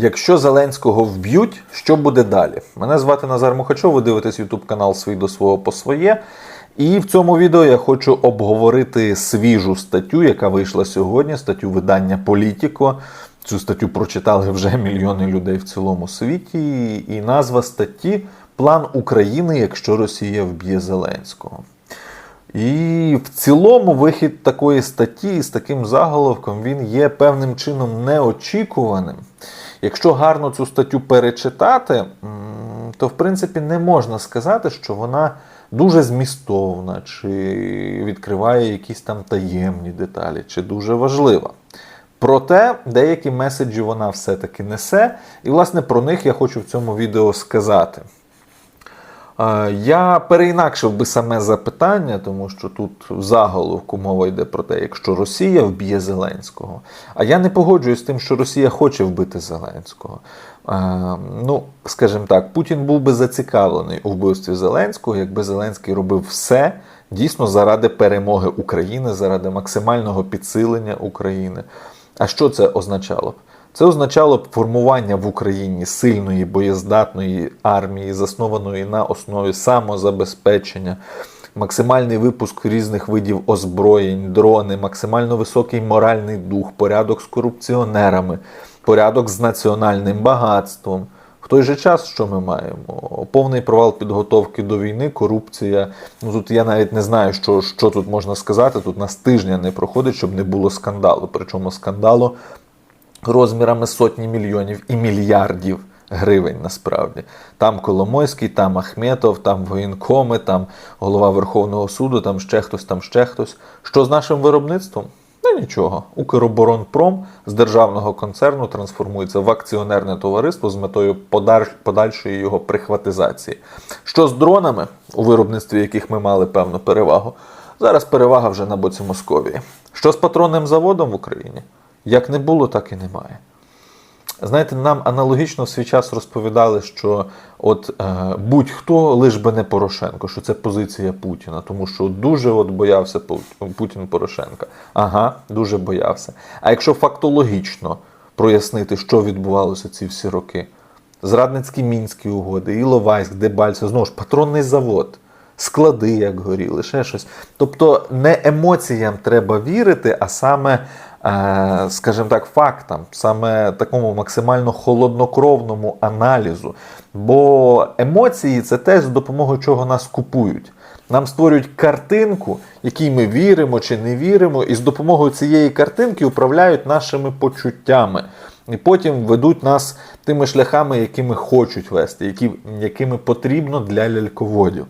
Якщо Зеленського вб'ють, що буде далі? Мене звати Назар Мухачов, ви дивитесь YouTube канал Свій до свого по своє. І в цьому відео я хочу обговорити свіжу статтю, яка вийшла сьогодні, статтю видання Політіко. Цю статтю прочитали вже мільйони людей в цілому світі. І назва статті План України, якщо Росія вб'є Зеленського. І в цілому вихід такої статті з таким заголовком він є певним чином неочікуваним. Якщо гарно цю статтю перечитати, то в принципі не можна сказати, що вона дуже змістовна, чи відкриває якісь там таємні деталі, чи дуже важлива. Проте деякі меседжі вона все-таки несе, і власне про них я хочу в цьому відео сказати. Я переінакшив би саме запитання, тому що тут в заголовку мова йде про те, якщо Росія вб'є Зеленського. А я не погоджуюсь з тим, що Росія хоче вбити Зеленського. Ну, скажімо так, Путін був би зацікавлений у вбивстві Зеленського, якби Зеленський робив все дійсно заради перемоги України, заради максимального підсилення України. А що це означало б? Це означало б формування в Україні сильної боєздатної армії, заснованої на основі самозабезпечення, максимальний випуск різних видів озброєнь, дрони, максимально високий моральний дух, порядок з корупціонерами, порядок з національним багатством. В той же час, що ми маємо? Повний провал підготовки до війни, корупція. Ну тут я навіть не знаю, що, що тут можна сказати. Тут нас тижня не проходить, щоб не було скандалу. Причому скандалу розмірами сотні мільйонів і мільярдів гривень насправді. Там Коломойський, там Ахметов, там воєнкоми, там голова Верховного суду, там ще хтось, там ще хтось. Що з нашим виробництвом? Ну нічого. Укроборонпром з державного концерну трансформується в акціонерне товариство з метою подальшої його прихватизації. Що з дронами, у виробництві яких ми мали певну перевагу? Зараз перевага вже на боці Московії. Що з патронним заводом в Україні? Як не було, так і немає. Знаєте, нам аналогічно в свій час розповідали, що от е, будь-хто лиш би не Порошенко, що це позиція Путіна, тому що дуже от боявся Путін Порошенка. Ага, дуже боявся. А якщо фактологічно прояснити, що відбувалося ці всі роки, зрадницькі мінські угоди, Іловайськ, Дебальцев, знову ж патронний завод. Склади, як горіли, ще щось. Тобто не емоціям треба вірити, а саме, скажімо так, фактам, саме такому максимально холоднокровному аналізу. Бо емоції це те, з допомогою чого нас купують. Нам створюють картинку, якій ми віримо чи не віримо, і з допомогою цієї картинки управляють нашими почуттями. І потім ведуть нас тими шляхами, якими хочуть вести, які, якими потрібно для ляльководів.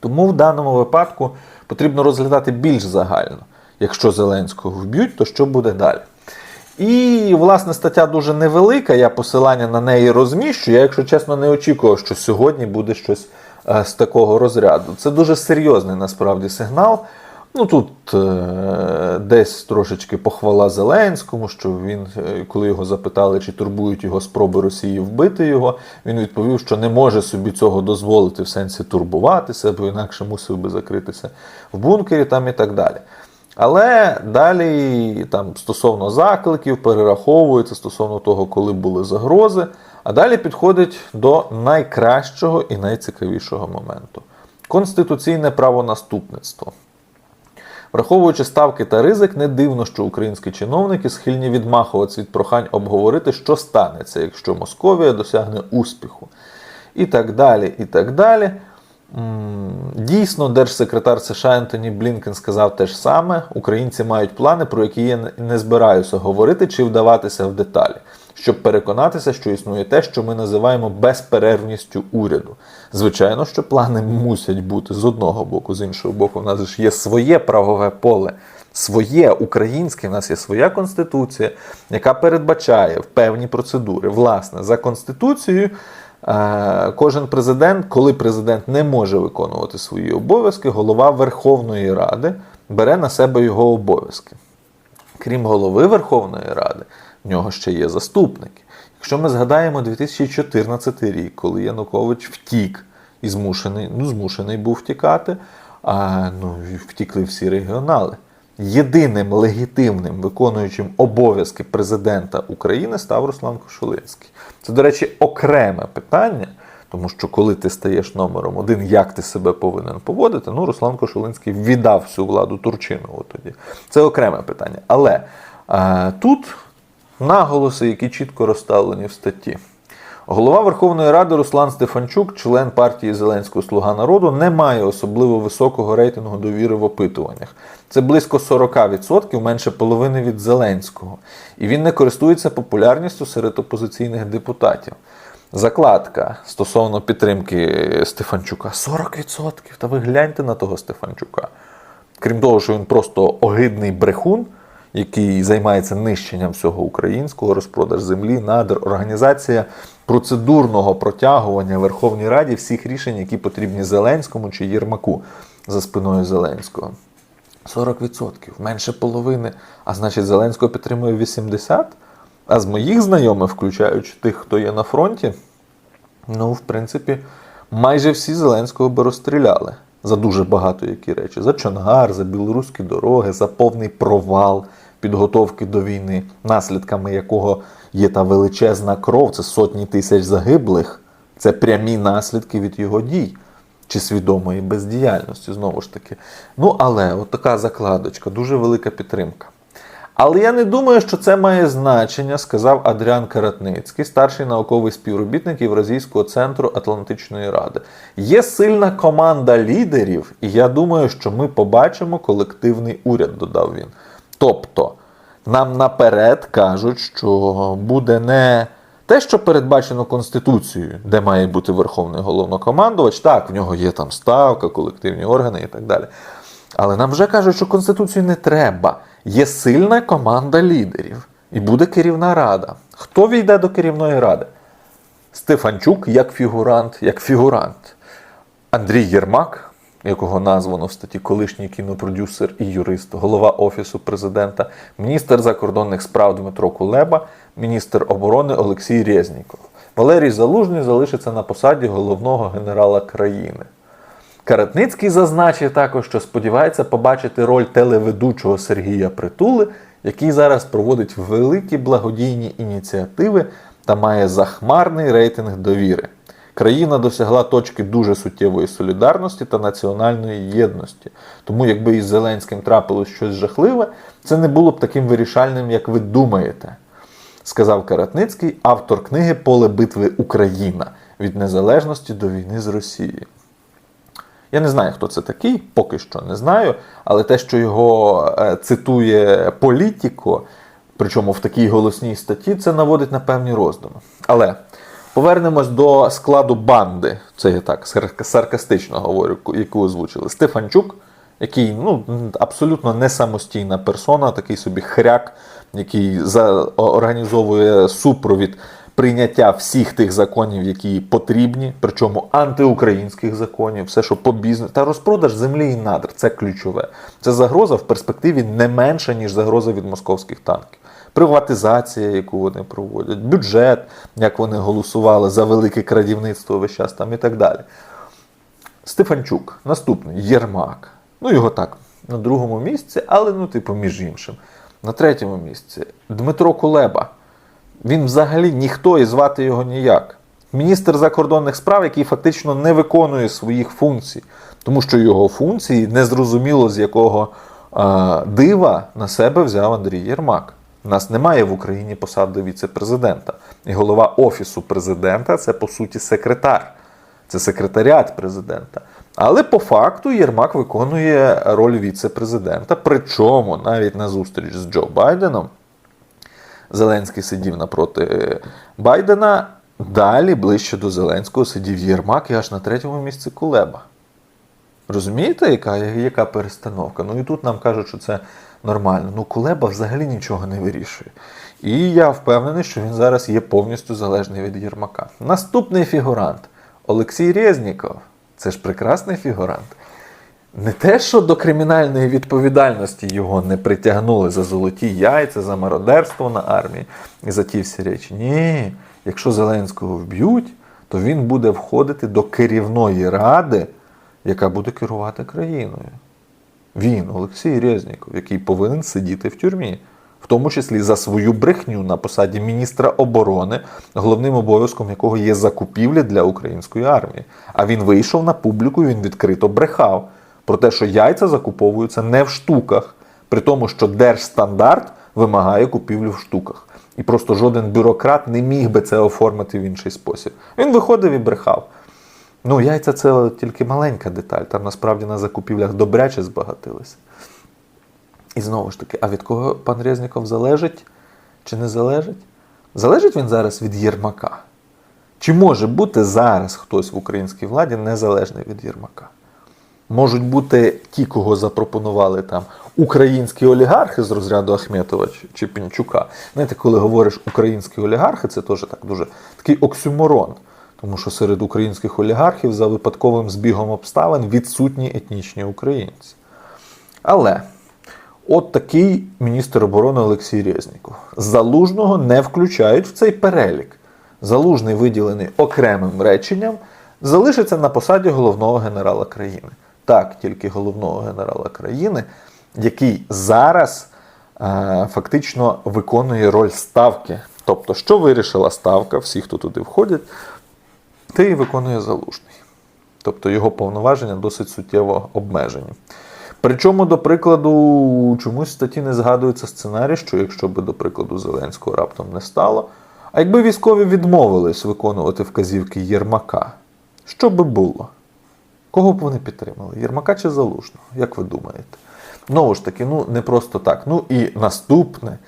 Тому в даному випадку потрібно розглядати більш загально. Якщо Зеленського вб'ють, то що буде далі? І, власне, стаття дуже невелика, я посилання на неї розміщу. Я, якщо чесно, не очікував, що сьогодні буде щось е, з такого розряду. Це дуже серйозний насправді сигнал. Ну тут е, десь трошечки похвала Зеленському, що він, е, коли його запитали, чи турбують його спроби Росії вбити його, він відповів, що не може собі цього дозволити в сенсі турбуватися, бо інакше мусив би закритися в бункері там і так далі. Але далі там стосовно закликів перераховується стосовно того, коли були загрози. А далі підходить до найкращого і найцікавішого моменту конституційне правонаступництво. Враховуючи ставки та ризик, не дивно, що українські чиновники схильні відмахуватися від прохань обговорити, що станеться, якщо Московія досягне успіху. І так далі, і так далі. Дійсно, держсекретар США Ентоні Блінкен сказав те ж саме. Українці мають плани, про які я не- збираюся говорити чи вдаватися в деталі, щоб переконатися, що існує те, що ми називаємо безперервністю уряду. Звичайно, що плани мусять бути з одного боку, з іншого боку, в нас ж є своє правове поле. Своє українське, в нас є своя конституція, яка передбачає в певні процедури. Власне, за конституцією Кожен президент, коли президент не може виконувати свої обов'язки, голова Верховної Ради бере на себе його обов'язки. Крім голови Верховної Ради, в нього ще є заступники. Якщо ми згадаємо 2014 рік, коли Янукович втік і змушений, ну, змушений був втікати, а ну, втікли всі регіонали. Єдиним легітимним виконуючим обов'язки президента України став Руслан Кошулинський. Це, до речі, окреме питання, тому що коли ти стаєш номером один, як ти себе повинен поводити, ну Руслан Кошулинський віддав всю владу Турчинову тоді. Це окреме питання. Але е, тут наголоси, які чітко розставлені в статті. Голова Верховної Ради Руслан Стефанчук, член партії Зеленського Слуга народу, не має особливо високого рейтингу довіри в опитуваннях. Це близько 40%, менше половини від Зеленського. І він не користується популярністю серед опозиційних депутатів. Закладка стосовно підтримки Стефанчука 40%. Та ви гляньте на того Стефанчука. Крім того, що він просто огидний брехун, який займається нищенням всього українського, розпродаж землі, надр, організація процедурного протягування Верховній Раді всіх рішень, які потрібні Зеленському чи Єрмаку за спиною Зеленського. 40%, менше половини. А значить, Зеленського підтримує 80%. А з моїх знайомих, включаючи тих, хто є на фронті, ну, в принципі, майже всі Зеленського би розстріляли за дуже багато які речі: за Чонгар, за білоруські дороги, за повний провал підготовки до війни, наслідками якого є та величезна кров, це сотні тисяч загиблих. Це прямі наслідки від його дій чи свідомої бездіяльності, знову ж таки. Ну, але от така закладочка, дуже велика підтримка. Але я не думаю, що це має значення, сказав Адріан Каратницький, старший науковий співробітник Євразійського центру Атлантичної Ради. Є сильна команда лідерів, і я думаю, що ми побачимо колективний уряд, додав він. Тобто, нам наперед кажуть, що буде не те, що передбачено Конституцією, де має бути Верховний головнокомандувач, так, в нього є там ставка, колективні органи і так далі. Але нам вже кажуть, що Конституцію не треба. Є сильна команда лідерів і буде керівна рада. Хто війде до керівної ради? Стефанчук як фігурант, як фігурант. Андрій Єрмак, якого названо в статті колишній кінопродюсер і юрист, голова Офісу президента, міністр закордонних справ Дмитро Кулеба, міністр оборони Олексій Резніков. Валерій Залужний залишиться на посаді головного генерала країни. Каратницький зазначив також, що сподівається побачити роль телеведучого Сергія Притули, який зараз проводить великі благодійні ініціативи та має захмарний рейтинг довіри. Країна досягла точки дуже суттєвої солідарності та національної єдності. Тому, якби із Зеленським трапилось щось жахливе, це не було б таким вирішальним, як ви думаєте, сказав Каратницький, автор книги Поле битви Україна від незалежності до війни з Росією. Я не знаю, хто це такий, поки що не знаю. Але те, що його е, цитує Політіко, причому в такій голосній статті, це наводить на певні роздуми. Але повернемось до складу банди. Це я так саркастично говорю, яку озвучили. Стефанчук, який ну, абсолютно не самостійна персона, такий собі хряк, який за, організовує супровід прийняття всіх тих законів, які потрібні, причому антиукраїнських законів, все, що по бізнесу, та розпродаж землі і надр це ключове. Це загроза в перспективі не менша, ніж загроза від московських танків. Приватизація, яку вони проводять, бюджет, як вони голосували за велике крадівництво весь час там і так далі. Стефанчук, наступний Єрмак. Ну, його так, на другому місці, але ну, типу, між іншим. На третьому місці Дмитро Кулеба. Він взагалі ніхто і звати його ніяк. Міністр закордонних справ, який фактично не виконує своїх функцій, тому що його функції незрозуміло з якого е, дива на себе взяв Андрій Єрмак. У нас немає в Україні посади віце-президента. І голова Офісу президента це по суті секретар, це секретаріат президента. Але по факту Єрмак виконує роль віце-президента. Причому навіть на зустріч з Джо Байденом. Зеленський сидів напроти Байдена. Далі, ближче до Зеленського, сидів Єрмак і аж на третьому місці Кулеба. Розумієте, яка, яка перестановка? Ну і тут нам кажуть, що це нормально. Ну, Кулеба взагалі нічого не вирішує. І я впевнений, що він зараз є повністю залежний від Єрмака. Наступний фігурант Олексій Резніков. Це ж прекрасний фігурант. Не те, що до кримінальної відповідальності його не притягнули за золоті яйця, за мародерство на армії і за ті всі речі. Ні, якщо Зеленського вб'ють, то він буде входити до керівної ради, яка буде керувати країною. Він, Олексій Резніков, який повинен сидіти в тюрмі, в тому числі за свою брехню на посаді міністра оборони, головним обов'язком якого є закупівлі для української армії. А він вийшов на публіку, він відкрито брехав про те, що яйця закуповуються не в штуках, при тому, що держстандарт вимагає купівлю в штуках. І просто жоден бюрократ не міг би це оформити в інший спосіб. Він виходив і брехав. Ну, яйця це тільки маленька деталь. Там насправді на закупівлях добряче збагатилися. І знову ж таки, а від кого пан Резніков залежить чи не залежить? Залежить він зараз від Єрмака? Чи може бути зараз хтось в українській владі незалежний від Єрмака? Можуть бути ті, кого запропонували там українські олігархи з розряду Ахметова чи- Пінчука. Знаєте, коли говориш українські олігархи, це теж так дуже такий оксюморон. Тому що серед українських олігархів за випадковим збігом обставин відсутні етнічні українці. Але от такий міністр оборони Олексій Резніков. Залужного не включають в цей перелік. Залужний, виділений окремим реченням, залишиться на посаді головного генерала країни. Так, тільки головного генерала країни, який зараз е, фактично виконує роль ставки. Тобто, що вирішила ставка, всі, хто туди входять, і виконує залужний. Тобто його повноваження досить суттєво обмежені. Причому, до прикладу, чомусь в статті не згадується сценарій, що якщо би, до прикладу, Зеленського раптом не стало, а якби військові відмовились виконувати вказівки Єрмака, що би було? Кого б вони підтримали? Єрмака чи Залужного? Як ви думаєте? Знову ж таки, ну не просто так. Ну і наступне,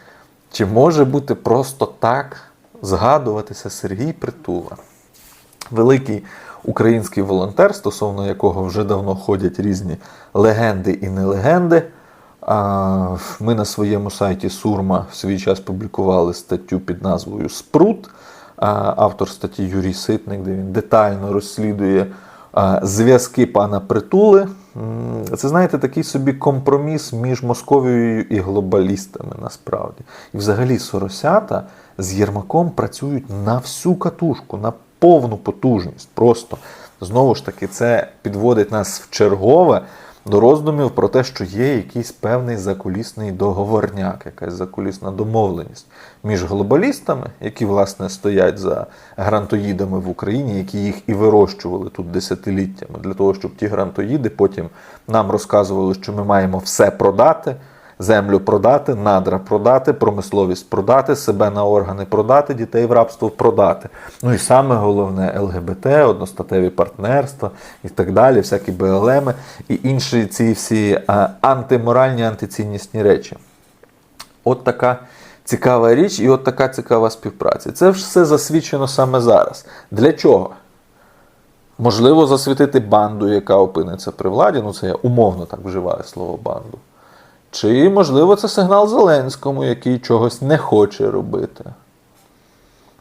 чи може бути просто так згадуватися Сергій Притула? Великий український волонтер, стосовно якого вже давно ходять різні легенди і нелегенди. Ми на своєму сайті Сурма в свій час публікували статтю під назвою Спрут. Автор статті Юрій Ситник, де він детально розслідує зв'язки пана Притули. Це, знаєте, такий собі компроміс між Московією і глобалістами насправді. І взагалі Соросята з Єрмаком працюють на всю катушку, на повну потужність. Просто знову ж таки, це підводить нас в чергове до роздумів про те, що є якийсь певний закулісний договорняк, якась закулісна домовленість між глобалістами, які власне стоять за грантоїдами в Україні, які їх і вирощували тут десятиліттями, для того, щоб ті грантоїди потім нам розказували, що ми маємо все продати. Землю продати, надра продати, промисловість продати, себе на органи продати, дітей в рабство продати. Ну і саме головне ЛГБТ, одностатеві партнерства і так далі, всякі БЛМи і інші ці всі антиморальні, антиціннісні речі. От така цікава річ і от така цікава співпраця. Це все засвідчено саме зараз. Для чого? Можливо, засвітити банду, яка опиниться при владі. Ну, це я умовно так вживаю слово банду. Чи, можливо, це сигнал Зеленському, який чогось не хоче робити?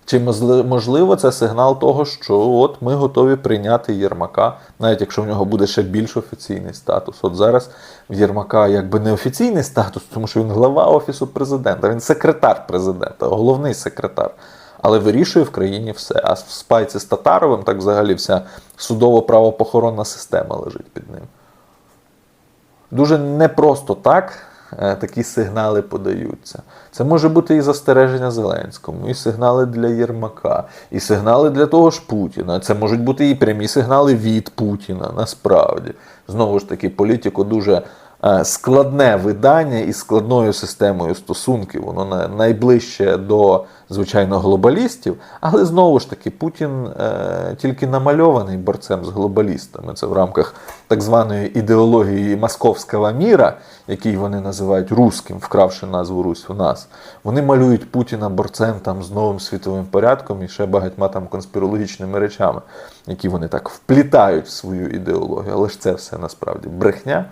Чи можливо це сигнал того, що от ми готові прийняти Єрмака, навіть якщо в нього буде ще більш офіційний статус. От зараз в Єрмака якби не офіційний статус, тому що він глава Офісу президента, він секретар президента, головний секретар. Але вирішує в країні все. А в спайці з Татаровим так взагалі вся судово-правопохоронна система лежить під ним. Дуже непросто так е, такі сигнали подаються. Це може бути і застереження Зеленському, і сигнали для Єрмака, і сигнали для того ж Путіна. Це можуть бути і прямі сигнали від Путіна, насправді. Знову ж таки, політико дуже складне видання із складною системою стосунків. Воно на- найближче до, звичайно, глобалістів, але знову ж таки, Путін е, тільки намальований борцем з глобалістами. Це в рамках так званої ідеології московського міра, який вони називають руським, вкравши назву Русь в нас. Вони малюють Путіна борцем там з новим світовим порядком і ще багатьма там конспірологічними речами, які вони так вплітають в свою ідеологію. Але ж це все насправді брехня.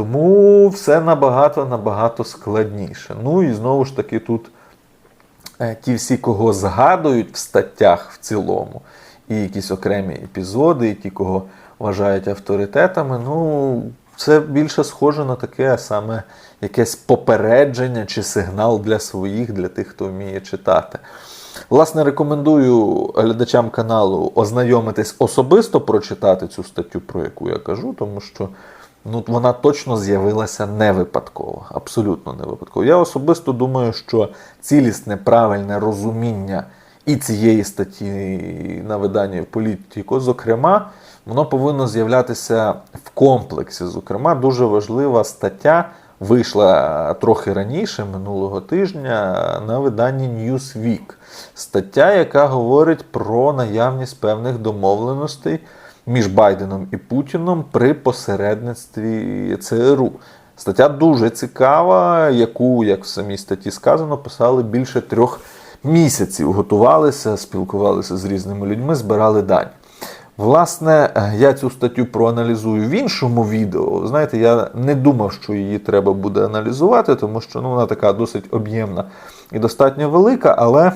Тому все набагато набагато складніше. Ну і знову ж таки тут е, ті всі, кого згадують в статтях в цілому, і якісь окремі епізоди, і ті, кого вважають авторитетами, ну це більше схоже на таке саме якесь попередження чи сигнал для своїх, для тих, хто вміє читати. Власне, рекомендую глядачам каналу ознайомитись особисто, прочитати цю статтю, про яку я кажу, тому що ну вона точно з'явилася не випадково, абсолютно не випадково. Я особисто думаю, що цілісне правильне розуміння і цієї статті на виданні в політику, зокрема, воно повинно з'являтися в комплексі. Зокрема, дуже важлива стаття вийшла трохи раніше, минулого тижня, на виданні Newsweek. Стаття, яка говорить про наявність певних домовленостей між Байденом і Путіном при посередництві ЦРУ. Стаття дуже цікава, яку, як в самій статті сказано, писали більше трьох місяців. Готувалися, спілкувалися з різними людьми, збирали дані. Власне, я цю статтю проаналізую в іншому відео. Знаєте, я не думав, що її треба буде аналізувати, тому що ну, вона така досить об'ємна і достатньо велика, але.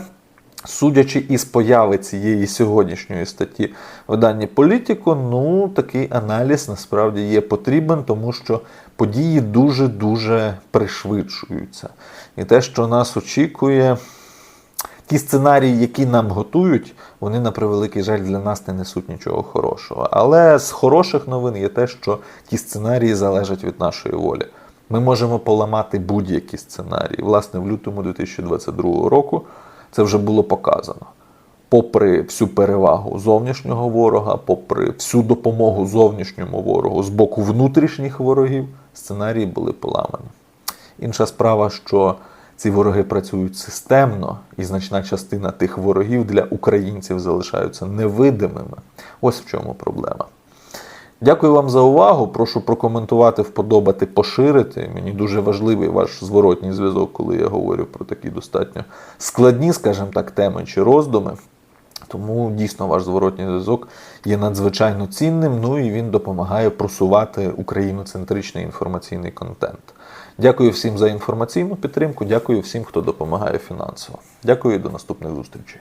Судячи із появи цієї сьогоднішньої статті в виданні Політіко, ну такий аналіз насправді є потрібен, тому що події дуже-дуже пришвидшуються. І те, що нас очікує, ті сценарії, які нам готують, вони на превеликий жаль для нас не несуть нічого хорошого. Але з хороших новин є те, що ті сценарії залежать від нашої волі. Ми можемо поламати будь-які сценарії. Власне, в лютому 2022 року це вже було показано. Попри всю перевагу зовнішнього ворога, попри всю допомогу зовнішньому ворогу з боку внутрішніх ворогів, сценарії були поламані. Інша справа, що ці вороги працюють системно, і значна частина тих ворогів для українців залишаються невидимими. Ось в чому проблема. Дякую вам за увагу. Прошу прокоментувати, вподобати, поширити. Мені дуже важливий ваш зворотній зв'язок, коли я говорю про такі достатньо складні, скажімо так, теми чи роздуми. Тому дійсно ваш зворотній зв'язок є надзвичайно цінним. Ну і він допомагає просувати україноцентричний інформаційний контент. Дякую всім за інформаційну підтримку. Дякую всім, хто допомагає фінансово. Дякую і до наступних зустрічей.